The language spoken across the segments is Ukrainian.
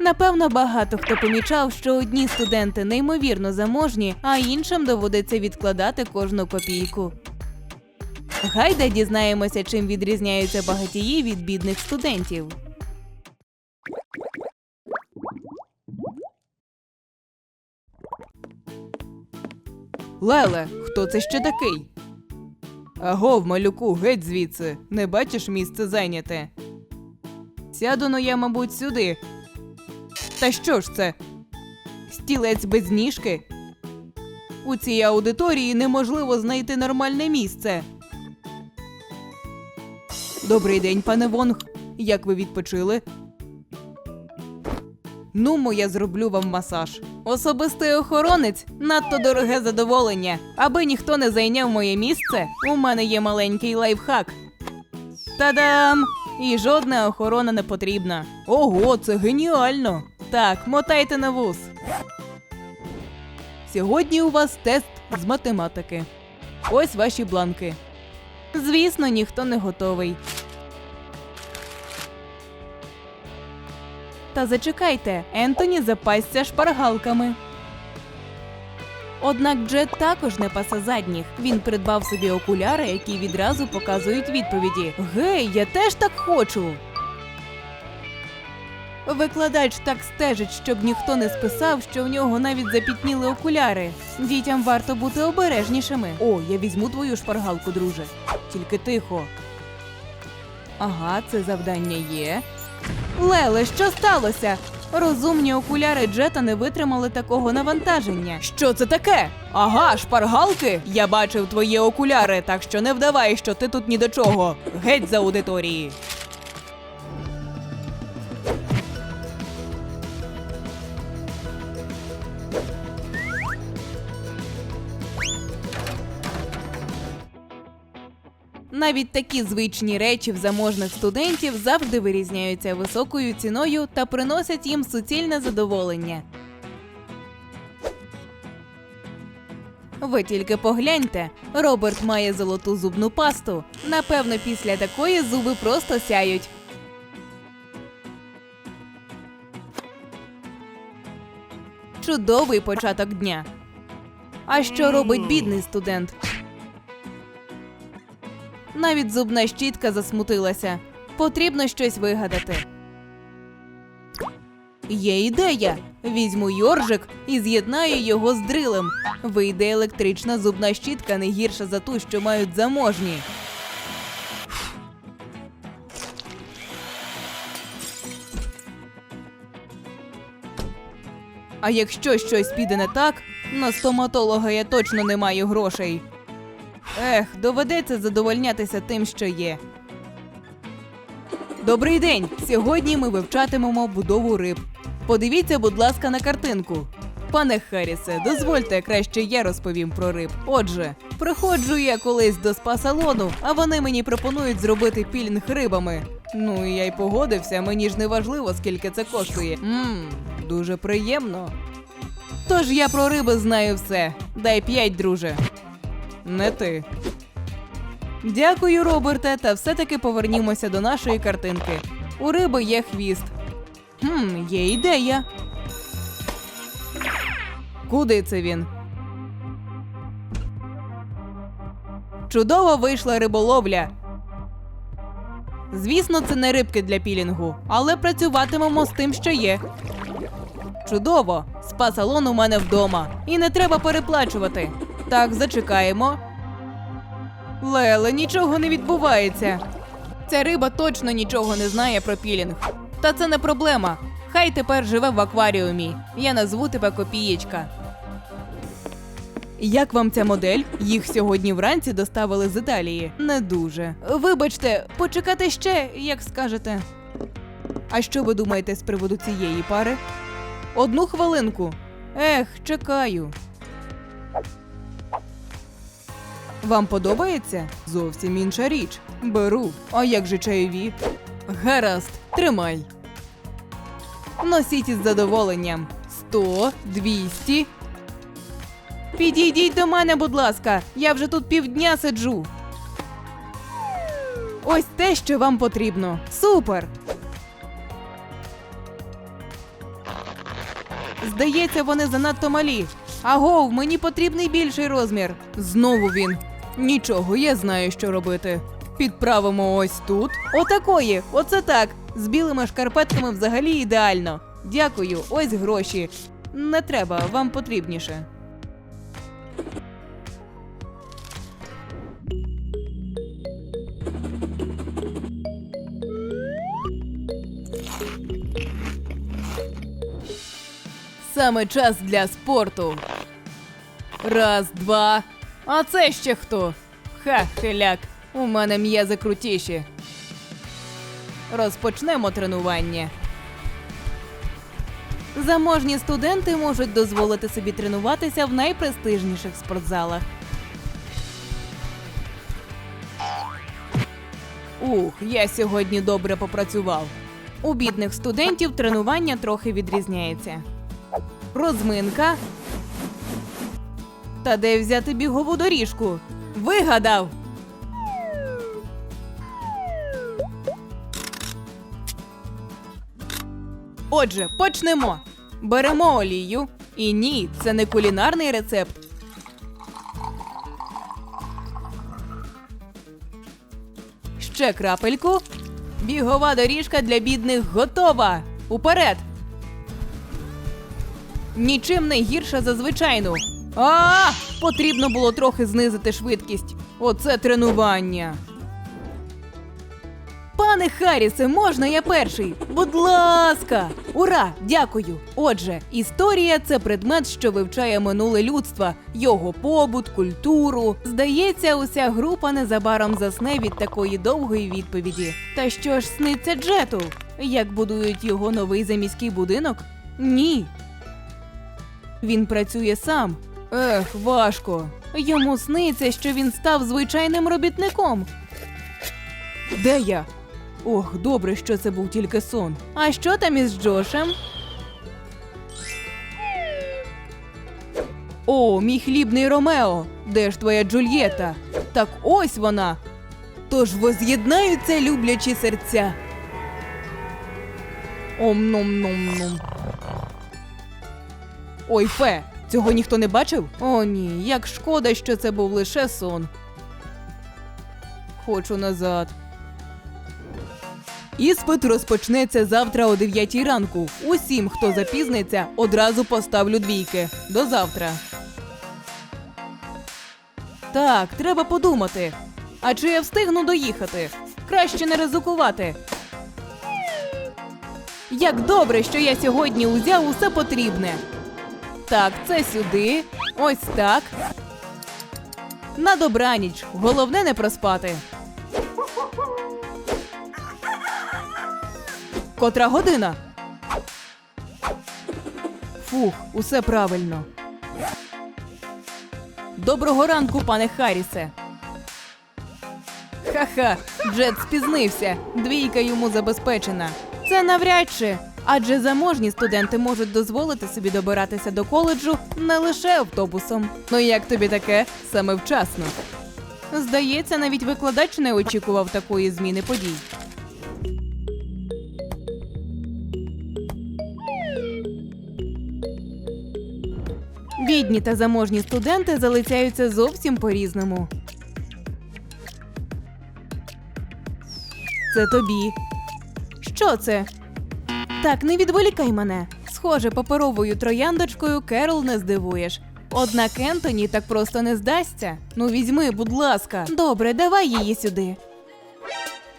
Напевно, багато хто помічав, що одні студенти неймовірно заможні, а іншим доводиться відкладати кожну копійку. Гайда дізнаємося, чим відрізняються багатії від бідних студентів. Леле, хто це ще такий? Агов, малюку, геть звідси. Не бачиш місце зайняте. Сяду ну я, мабуть, сюди. Та що ж це? Стілець без ніжки? У цій аудиторії неможливо знайти нормальне місце. Добрий день, пане Вонг. Як ви відпочили? Ну, я зроблю вам масаж. Особистий охоронець надто дороге задоволення. Аби ніхто не зайняв моє місце, у мене є маленький лайфхак. Та-дам! І жодна охорона не потрібна. Ого, це геніально! Так, мотайте на вуз. Сьогодні у вас тест з математики. Ось ваші бланки. Звісно, ніхто не готовий. Та зачекайте, Ентоні запасся шпаргалками. Однак Джет також не пасе задніх. Він придбав собі окуляри, які відразу показують відповіді. Гей, я теж так хочу. Викладач так стежить, щоб ніхто не списав, що в нього навіть запітніли окуляри. Дітям варто бути обережнішими. О, я візьму твою шпаргалку, друже. Тільки тихо. Ага, це завдання є. Леле, що сталося? Розумні окуляри Джета не витримали такого навантаження. Що це таке? Ага, шпаргалки? Я бачив твої окуляри, так що не вдавай, що ти тут ні до чого. Геть з аудиторії. Навіть такі звичні речі в заможних студентів завжди вирізняються високою ціною та приносять їм суцільне задоволення. Ви тільки погляньте, Роберт має золоту зубну пасту. Напевно, після такої зуби просто сяють. Чудовий початок дня. А що робить бідний студент? Навіть зубна щітка засмутилася. Потрібно щось вигадати. Є ідея. Візьму йоржик і з'єднаю його з дрилем. Вийде електрична зубна щітка не гірша за ту, що мають заможні. А якщо щось піде не так, на стоматолога я точно не маю грошей. Ех, доведеться задовольнятися тим, що є. Добрий день! Сьогодні ми вивчатимемо будову риб. Подивіться, будь ласка, на картинку. Пане Харрісе, дозвольте краще я розповім про риб. Отже, приходжу я колись до спа-салону, а вони мені пропонують зробити пілінг рибами. Ну і я й погодився, мені ж не важливо, скільки це коштує. Мм, дуже приємно. Тож я про риби знаю все. Дай п'ять, друже. Не ти. Дякую, Роберте, та все-таки повернімося до нашої картинки. У риби є хвіст. Хм, є ідея. Куди це він? Чудово вийшла риболовля. Звісно, це не рибки для пілінгу, але працюватимемо з тим, що є. Чудово! Спа-салон у мене вдома. І не треба переплачувати. Так, зачекаємо. Леле, нічого не відбувається. Ця риба точно нічого не знає про пілінг. Та це не проблема. Хай тепер живе в акваріумі. Я назву тебе Копієчка. Як вам ця модель? Їх сьогодні вранці доставили з Італії. Не дуже. Вибачте, почекати ще, як скажете. А що ви думаєте з приводу цієї пари? Одну хвилинку. Ех, чекаю. Вам подобається? Зовсім інша річ. Беру. А як же чайові? Гаразд, тримай. Носіть із задоволенням. Сто, двісті. Підійдіть до мене, будь ласка. Я вже тут півдня сиджу. Ось те, що вам потрібно. Супер! Здається, вони занадто малі. Агов, мені потрібний більший розмір. Знову він. Нічого, я знаю, що робити. Підправимо ось тут. Отакої, оце так. З білими шкарпетками взагалі ідеально. Дякую, ось гроші. Не треба, вам потрібніше. Саме час для спорту. Раз, два. А це ще хто? Ха, хиляк. У мене м'язи крутіші. Розпочнемо тренування. Заможні студенти можуть дозволити собі тренуватися в найпрестижніших спортзалах. Ух, я сьогодні добре попрацював. У бідних студентів тренування трохи відрізняється. Розминка. Та де взяти бігову доріжку? Вигадав. Отже, почнемо. Беремо олію. І ні, це не кулінарний рецепт. Ще крапельку. Бігова доріжка для бідних готова. Уперед! Нічим не гірша за звичайну. А, потрібно було трохи знизити швидкість. Оце тренування. Пане Харрісе, можна я перший? Будь ласка! Ура! Дякую! Отже, історія це предмет, що вивчає минуле людства, його побут, культуру. Здається, уся група незабаром засне від такої довгої відповіді. Та що ж сниться Джету? Як будують його новий заміський будинок? Ні. Він працює сам. Ех, важко. Йому сниться, що він став звичайним робітником. Де я? Ох, добре, що це був тільки сон. А що там із Джошем? О, мій хлібний Ромео. Де ж твоя Джульєта? Так ось вона. Тож воз'єднаються люблячі серця. Ом-ном-ном-ном. Ой, Фе, цього ніхто не бачив? О, ні, як шкода, що це був лише сон. Хочу назад. Іспит розпочнеться завтра о 9 ранку. Усім, хто запізниться, одразу поставлю двійки. До завтра. Так, треба подумати. А чи я встигну доїхати? Краще не ризикувати. Як добре, що я сьогодні узяв усе потрібне. Так, це сюди. Ось так. На добраніч. Головне не проспати. Котра година? Фух, усе правильно. Доброго ранку, пане Харрісе. Ха-ха, Джет спізнився. Двійка йому забезпечена. Це навряд чи. Адже заможні студенти можуть дозволити собі добиратися до коледжу не лише автобусом. Ну як тобі таке саме вчасно? Здається, навіть викладач не очікував такої зміни подій. Бідні та заможні студенти залицяються зовсім по-різному. Це тобі. Що це? Так, не відволікай мене. Схоже, паперовою трояндочкою Керол не здивуєш. Однак Ентоні так просто не здасться. Ну візьми, будь ласка. Добре, давай її сюди.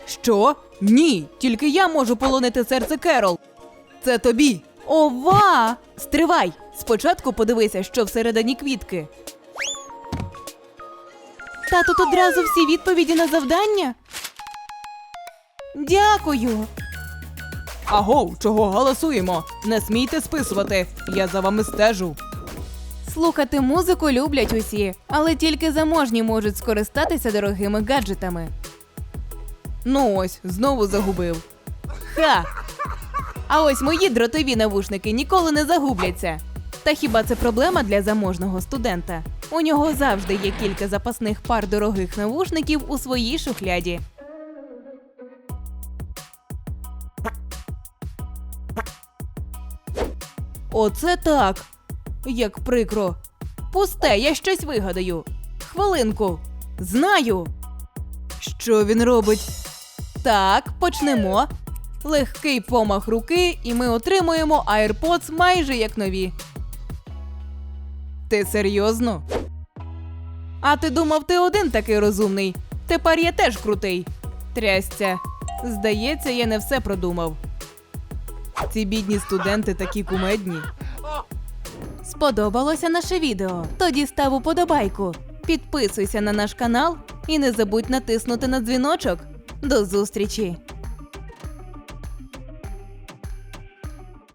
Що? Ні, тільки я можу полонити серце Керол. Це тобі. Ова! Стривай! Спочатку подивися, що всередині квітки. Та тут одразу всі відповіді на завдання. Дякую. Агов, чого голосуємо? Не смійте списувати. Я за вами стежу. Слухати музику люблять усі, але тільки заможні можуть скористатися дорогими гаджетами. Ну ось, знову загубив. Ха! А ось мої дротові навушники ніколи не загубляться. Та хіба це проблема для заможного студента? У нього завжди є кілька запасних пар дорогих навушників у своїй шухляді. Оце так. Як прикро. Пусте, я щось вигадаю. Хвилинку. Знаю. Що він робить? Так, почнемо. Легкий помах руки, і ми отримуємо AirPods майже як нові. Ти серйозно? А ти думав, ти один такий розумний. Тепер я теж крутий. Трясця. Здається, я не все продумав. Ці бідні студенти такі кумедні. Сподобалося наше відео? Тоді став уподобайку. Підписуйся на наш канал і не забудь натиснути на дзвіночок. До зустрічі!